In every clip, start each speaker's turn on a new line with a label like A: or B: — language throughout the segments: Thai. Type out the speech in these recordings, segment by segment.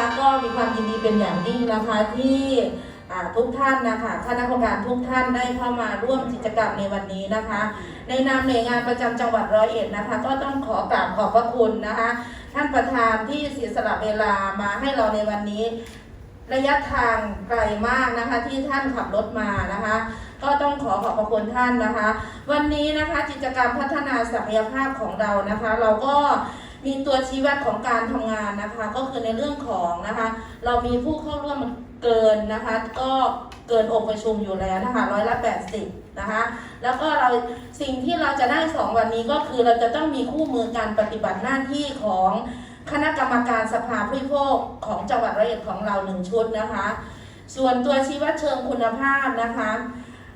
A: นะคะก็มีความยินดีเป็นอย่างยิ่งนะคะที่ทุกท่านนะคะคณะกรรมการทุกท่านได้เข้ามาร่วมกิจกรรมในวันนี้นะคะ ในนามหน่วยงานประจำจังหวัดร้อยเอ็ดนะคะ ก็ต้องขอกราบขอบพระคุณนะคะ ท่านประธานที่เสียสละเวลามาให้เราในวันนี้ ระยะทางไกลมากนะคะที่ท่านขับรถมานะคะ ก็ต้องขอขอบพระคุณท่านนะคะ วันนี้นะคะกิจกรรมพัฒนาศักยภาพของเรานะคะ เราก็ มีตัวชี้วัดของการทำงานนะคะ ก็คือในเรื่องของนะคะ เรามีผู้เข้าร่วมเกินนะคะ ก็เกินองค์ประชุมอยู่แล้วนะคะร้อยละ80นะคะ แล้วก็เราสิ่งที่เราจะได้สองวันนี้ก็คือเราจะต้องมีคู่มือการปฏิบัติหน้าที่ของคณะกรรมการสภาผู้บริโภคของจังหวัดร้อยเอ็ดของเราหนึ่งชุดนะคะ ส่วนตัวชี้วัดเชิงคุณภาพนะคะ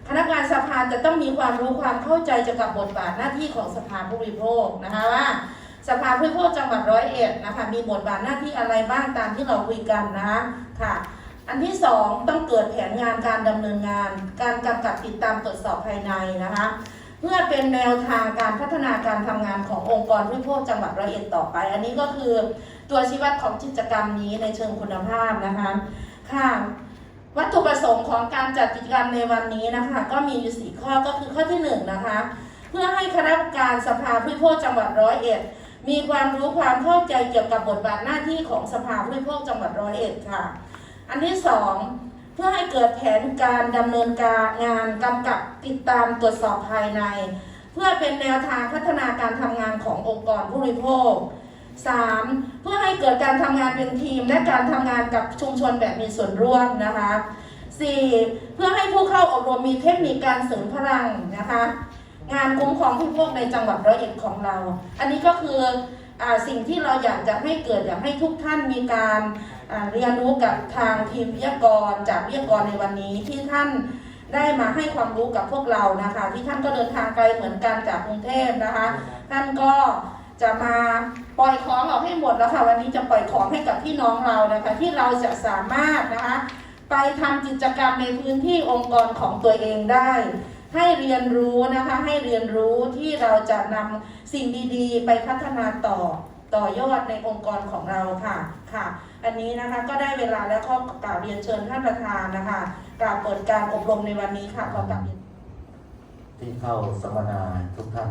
A: คณะกรรมการสภาจะต้องมีความรู้ความเข้าใจเกี่ยวกับบทบาทหน้าที่ของสภาผู้บริโภคนะคะว่า สภาผู้บริโภคจังหวัดร้อยเอ็ดนะคะมีบทบาทหน้าที่อะไรบ้างตามที่เราคุยกันนะค่ะอันที่สองต้องเกิดแผนงานการดำเนินงาน การกำกับติดตามตรวจสอบภายในนะคะเพื่อเป็นแนวทางการพัฒนาการทำงานขององค์กรผู้บริโภคจังหวัดร้อยเอ็ดต่อไป อันนี้ก็คือตัวชี้วัดของกิจกรรมนี้ในเชิงคุณภาพนะคะค่ะวัตถุประสงค์ของการจัดกิจกรรมในวันนี้นะคะ ก็มีอยู่สี่ข้อก็คือข้อที่หนึ่งนะคะเพื่อให้คณะกรรมการสภาผู้บริโภคจังหวัดร้อยเอ็ด มีความรู้ความเข้าใจเกี่ยวกับบทบาทหน้าที่ของสภาผู้บริโภคจังหวัดร้อยเอ็ดค่ะ อันที่สองเพื่อให้เกิดแผนการดำเนินการงานกำกับติดตามตรวจสอบภายใน เพื่อเป็นแนวทางพัฒนาการทำงานขององค์กรผู้บริโภค 3. เพื่อให้เกิดการทำงานเป็นทีม และการทำงานกับชุมชนแบบมีส่วนร่วมนะคะ 4. เพื่อให้ผู้เข้าอบรมมีเทคนิคการเสริมพลังนะคะ งานคุ้มครองผู้บริโภคในจังหวัดร้อยเอ็ดของเรา อันนี้ก็คืออสิ่งที่เราอยากจะให้เกิดอยากให้ทุกท่านมีการเรียนรู้กับทางทีมวิทยากรจากวิทยากรในวันนี้ที่ท่านได้มาให้ความรู้กับพวกเรานะคะ ที่ท่านก็เดินทางไกลเหมือนกันจากกรุงเทพนะคะ ท่านก็จะมาปล่อยของออกให้หมดแล้วค่ะวันนี้จะปล่อยของให้กับพี่น้องเรานะคะ ที่เราจะสามารถนะคะ ไปทำกิจกรรมในพื้นที่องค์กรของตัวเองได้ ให้เรียนรู้นะคะให้เรียนรู้ที่เราจะนำสิ่งดีๆ ไปพัฒนาต่อต่อยอดในองค์กรของเราค่ะค่ะ อันนี้นะคะก็ได้เวลาแล้วก็กล่าวเรียนเชิญท่านประธานนะคะกล่าวเปิดการอบรมในวันนี้ค่ะขอกรบเรียน
B: ที่เข้าสัมมนาทุกท่าน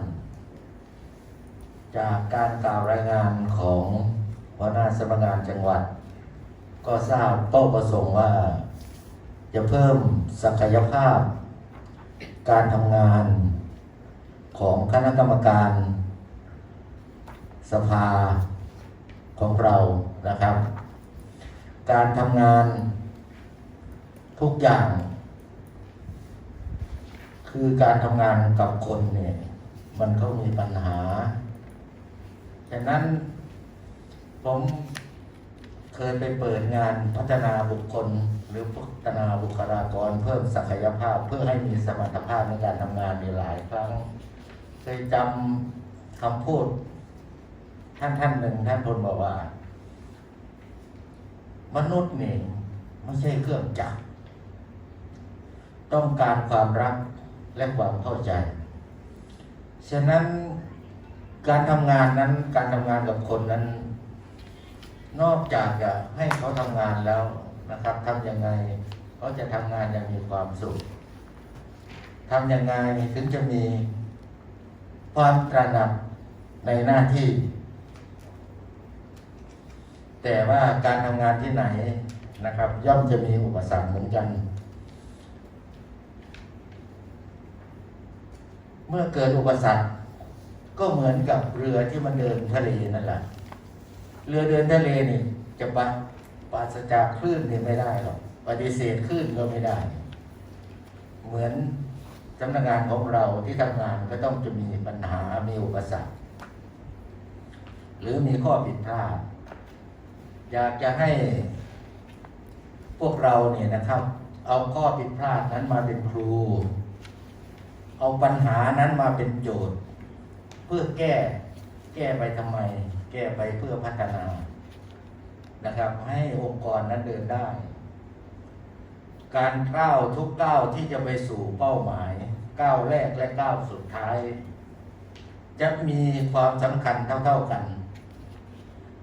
B: จากการกล่าวรายงานของหัวหน้าสำนักงานจังหวัด ก็ทราบเป้าประสงค์ว่า จะเพิ่มศักยภาพ การทำงานของคณะกรรมการ สภาของเรานะครับ การทำงานทุกอย่าง คือการทำงานกับคนเนี่ยมันก็มีปัญหาฉะนั้นผมเคยไปเปิดงานพัฒนาบุคคล หรือพัฒนาบุคลากรเพิ่มศักยภาพ เพื่อให้มีสมรรถภาพในการทำงานในหลายครั้งเคยจำคำพูด ท่านท่านหนึ่งท่านพลบอกว่า มนุษย์เนี่ไม่ใช่เครื่องจักรต้องการความรักและความเข้าใจ ฉะนั้นการทำงานนั้นการทำงานกับคนนั้น นอกจากจะให้เขาทำงานแล้ว นะครับทำยังไงเขาจะทำงานอย่างมีความสุขทำยังไงถึงจะมีความตระหนักในหน้าที่ แต่ว่าการทำงานที่ไหนนะครับ ย่อมจะมีอุปสรรคเหมือนกัน เมื่อเกิดอุปสรรคก็เหมือนกับเรือที่มันเดินทะเลนั่นแหละเรือเดินทะเลนี่จะไป ปราศจากคลื่นเนี่ยไม่ได้หรอกปฏิเสธคลื่นก็ไม่ได้ เหมือนสำนักงานของเราที่ทำงานก็ต้องจะมีปัญหามีอุปสรรคหรือมีข้อผิดพลาด อยากจะให้พวกเราเนี่ยนะครับ เอาข้อผิดพลาดนั้นมาเป็นครู เอาปัญหานั้นมาเป็นโจทย์ เพื่อแก้ แก้ไปทำไม แก้ไปเพื่อพัฒนา นะครับ ให้องค์กรนั้นเดินได้ การก้าวทุกก้าวที่จะไปสู่เป้าหมายก้าวแรกและก้าวสุดท้าย จะมีความสำคัญเท่าๆกัน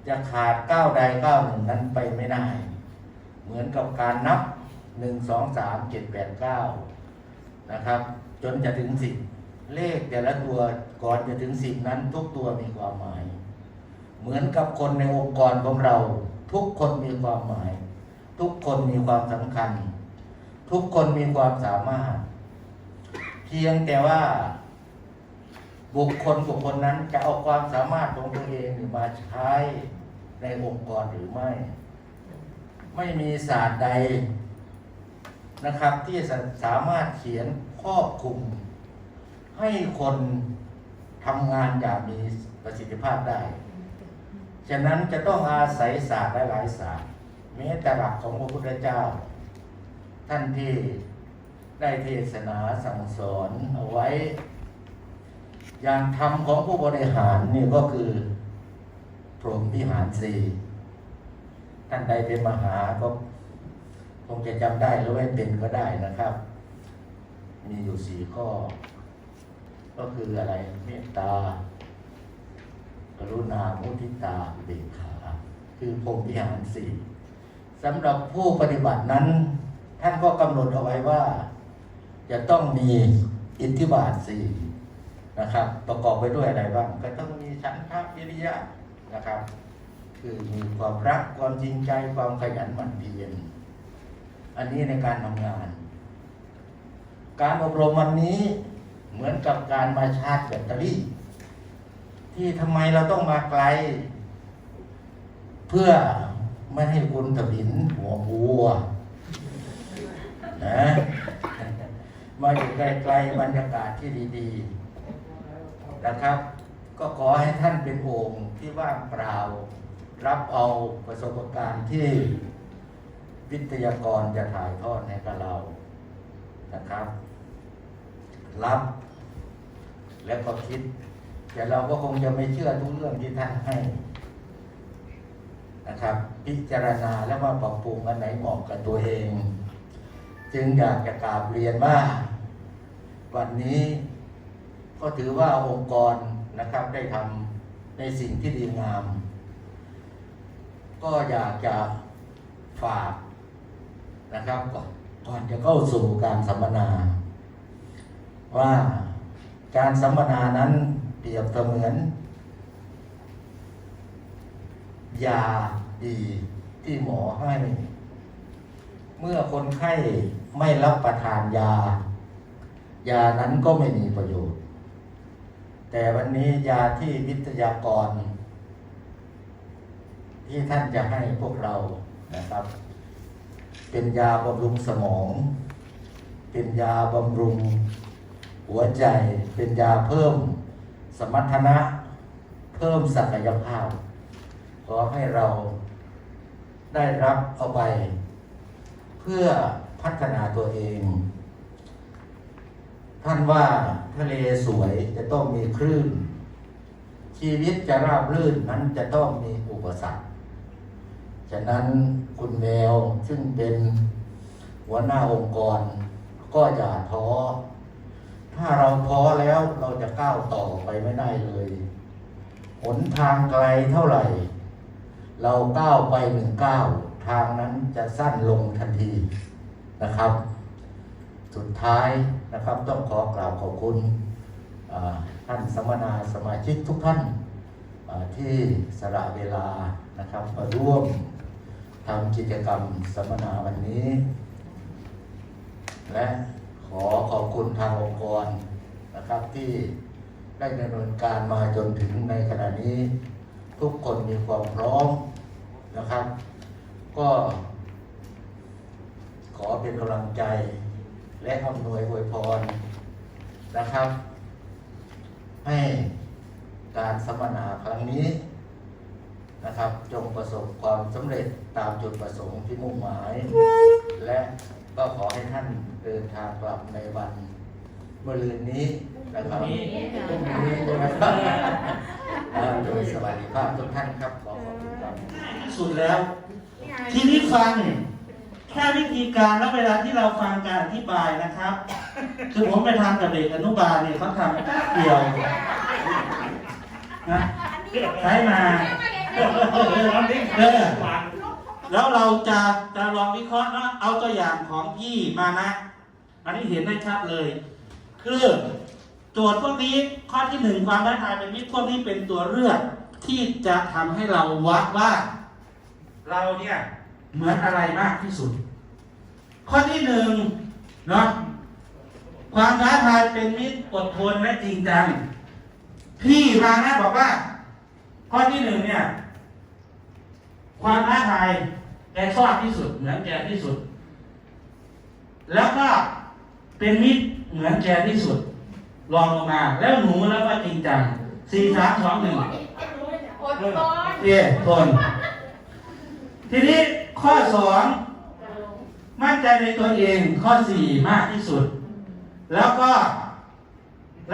B: จะขาดก้าวใดก้าวหนึ่งนั้นไปไม่ได้ เหมือนกับการนับหนึ่งสองสามเจ็ดแปดเก้านะครับ จนจะถึงสิบเลขแต่ละตัวก่อนจะถึงสิบนั้นทุกตัวมีความหมาย เหมือนกับคนในองค์กรของเรา ทุกคนมีความหมาย ทุกคนมีความสำคัญ ทุกคนมีความสามารถ เพียงแต่ว่าบุคคลบุคคลนั้นจะเอาความสามารถของตัวเองมาใช้ในองค์กรหรือไม่ ไม่มีศาสตร์ใดนะครับ ที่สาสามารถเขียนครอบคลุม ให้คนทำงานอย่างมีประสิทธิภาพได้ ฉะนั้นจะต้องอาศัยศาสตร์หลายๆศาสตร์แม้แต่หลักของพระพุทธเจ้า ท่านที่ได้เทศนาสั่งสอนเอาไว้ อย่างธรรมของผู้บริหารนี่ก็คือพรหมวิหารสี่ท่านใดเป็นมหาก็คงจะจำได้หรือไม่เป็นก็ได้นะครับ มีอยู่สี่ข้อ ก็คืออะไรเมตตา รุณามุทิตาเบกขา คือพรมวิหารสี่สำหรับผู้ปฏิบัตินั้น ท่านก็กำหนดเอาไว้ว่า จะต้องมีอิทธิบาทสี่นะครับ ประกอบไปด้วยอะไรบ้าง ก็ต้องมีฉันทะวิริยะนะครับ คือมีความรักความจริงใจความขยันหมั่นเพียรอันนี้ในการทำงาน การอบรมวันนี้เหมือนกับการมาชาร์จแบตเตอรี่ ที่ทำไมเราต้องมาไกล เพื่อไม่ให้คุณถวินหัววัวนะมาอยู่ไกลๆบรรยากาศที่ดีๆนะครับ ก็ขอให้ท่านเป็นโอ่งที่ว่างเปล่า รับเอาประสบการณ์ที่วิทยากรจะถ่ายทอดให้กับเรานะครับ รับ แล้วก็คิด แต่เราก็คงจะไม่เชื่อทุกเรื่องที่ท่านให้นะครับ พิจารณาแล้วมาปรับปรุงอันไหนเหมาะกับตัวเอง จึงอยากจะกราบเรียนว่า วันนี้ก็ถือว่าองค์กรนะครับได้ทำในสิ่งที่ดีงาม ก็อยากจะฝากนะครับก่อนก่อนจะเข้าสู่การสัมมนา ว่าการสัมมนานั้น เปรียบเสมือน ยาดีที่หมอให้ เมื่อคนไข้ไม่รับประทานยา ยานั้นก็ไม่มีประโยชน์ แต่วันนี้ยาที่วิทยากร ที่ท่านจะให้พวกเรานะครับ เป็นยาบำรุงสมอง เป็นยาบำรุงหัวใจ เป็นยาเพิ่ม สมรรถนะเพิ่มศักยภาพ ขอให้เราได้รับเอาไป เพื่อพัฒนาตัวเอง ท่านว่าทะเลสวยจะต้องมีคลื่น ชีวิตจะราบรื่นนั้นจะต้องมีอุปสรรคฉะนั้นคุณแมวซึ่งเป็นหัวหน้าองค์กรก็อย่าท้อ ถ้าเราท้อแล้วเราจะก้าวต่อไปไม่ได้เลยหนทางไกลเท่าไหร่ เราก้าวไปหนึ่งก้าวทางนั้นจะสั้นลงทันทีนะครับ สุดท้ายนะครับต้องขอกราบขอบคุณท่านสัมมนาสมาชิกทุกท่านที่สละเวลานะครับมาร่วมทำกิจกรรมสัมมนาวันนี้ และ ขอขอบคุณทางองค์กรนะครับที่ได้ดำเนินการมาจนถึงในขณะนี้ ทุกคนมีความพร้อมนะครับ ก็ ขอเป็นกำลังใจและอำนวยอวยพรนะครับ ให้การสัมมนาครั้งนี้นะครับ จงประสบความสำเร็จตามจุดประสงค์ที่มุ่งหมาย และก็ขอให้ท่านเดิน ทางกลับในวันเมื่อรืนนี้นะครับพรุ่งนี้นะครับอ่าโดยสวัสดิภาพทุกท่านครับขอขอบคุณครับ
C: สุดแล้ว ทีนี้ฟัง แค่วิธีการและเวลาที่เราฟังการอธิบายนะครับ คือผมไปทำกับเด็กอนุบาลเนี่ยเขาทำแป๊บเดียวนะใช้มาเออแล้วเราจะจะลองวิเคราะห์นะเอาตัวอย่างของพี่มานะ อันนี้เห็นได้ชัดเลย คือโจทย์พวกนี้ข้อที่หนึ่งความท้าทายเป็นมิตรพวกนี้เป็นตัวเลือกที่จะทำให้เราวัดว่า เราเนี่ยเหมือนอะไรมากที่สุด ข้อที่หนึ่งเนาะความท้าทายเป็นมิตรอดทนและจริงจังพี่มานะบอกว่า ข้อที่หนึ่งเนี่ย ความท้าทายแกชอบที่สุดเหมือนแกที่สุด แล้วก็ เป็นมิตรเหมือนแกที่สุดลองลงมา แล้วหนูแล้วก็จริงจังสี่สามสองหนึ่ง
A: อดทน
C: เย่ทน ทีนี้ข้อสองมั่นใจในตัวเองข้อสี่มากที่สุด แล้วก็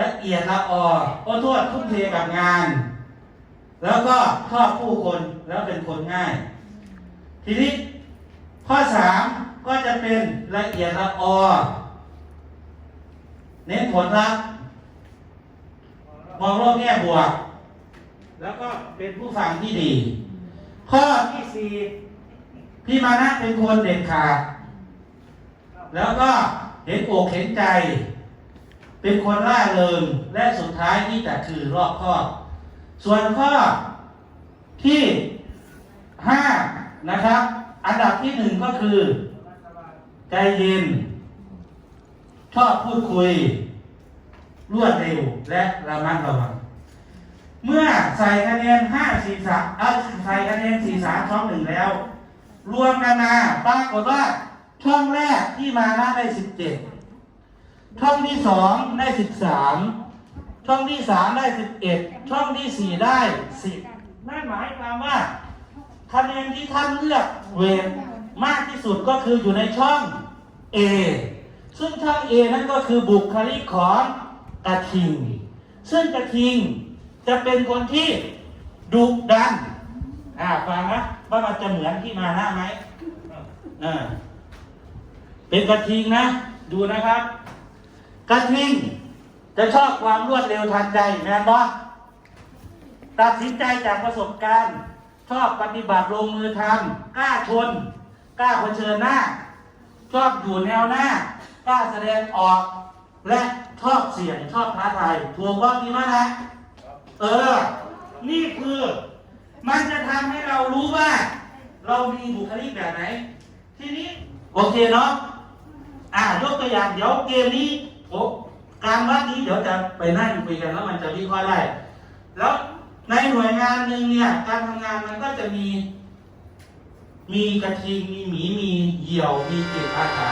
C: ละเอียดละออโอ้โทษทุ่มเทกับงาน แล้วก็ชอบผู้คนแล้วเป็นคนง่าย ทีนี้ข้อสามก็จะเป็นละเอียดละออ เน้นผลลัพธ์มองโลกแง่บวก แล้วก็เป็นผู้ฟังที่ดี ข้อที่สี่พี่มานะเป็นคนเด็ดขาด แล้วก็เห็นอกเห็นใจ เป็นคนล่าเริงและสุดท้ายที่จะคือรอบคอส่วนข้อที่ห้านะครับ อันดับที่หนึ่งก็คือ ใจเย็น ชอบพูดคุย รวดเร็วและระมัดระวัง เมื่อใส่คะแนนห้าสี่สามเออใส่คะแนนสี่สามช่องหนึ่งแล้ว รวมกันมาปรากฏว่าช่องแรกที่มานะได้สิบเจ็ดช่องที่สองได้สิบสามช่องที่สามได้สิบเอ็ดช่องที่สี่ได้สิบนั่นหมายความว่าคะแนนที่ท่านเลือกเวทมากที่สุดก็คืออยู่ในช่อง A ซึ่งช่อง A นั่นก็คือบุคลิกของกระทิง ซึ่งกระทิงจะเป็นคนที่ดุดัน อ่าฟังนะว่ามันจะเหมือนที่มาหน้าไหมอ่าเป็นกระทิงนะ ดูนะครับ กระทิงจะชอบความรวดเร็วทันใจแม่นบอตัดสินใจจากประสบการณ์ ชอบปฏิบัติลงมือทำกล้าชน กล้าเผชิญหน้า ชอบอยู่แนวหน้า กล้าแสดงออก และชอบเสี่ยงชอบท้าทายถูกว่าพี่มานะเออ นี่คือ มันจะทำให้เรารู้ว่า เรามีบุคลิกแบบไหน ทีนี้ โอเคเนาะอ่ายกตัวอย่างเดี๋ยวเกมนี้โอ้การวัดนี้เดี๋ยวจะไปนั่งคุยกันแล้วมันจะวิเคราะห์ได้ แล้วในหน่วยงานหนึ่งเนี่ย การทำงานมันก็จะมี มีกระทิงมีหมีมีเหยี่ยวมีเก็บอาสา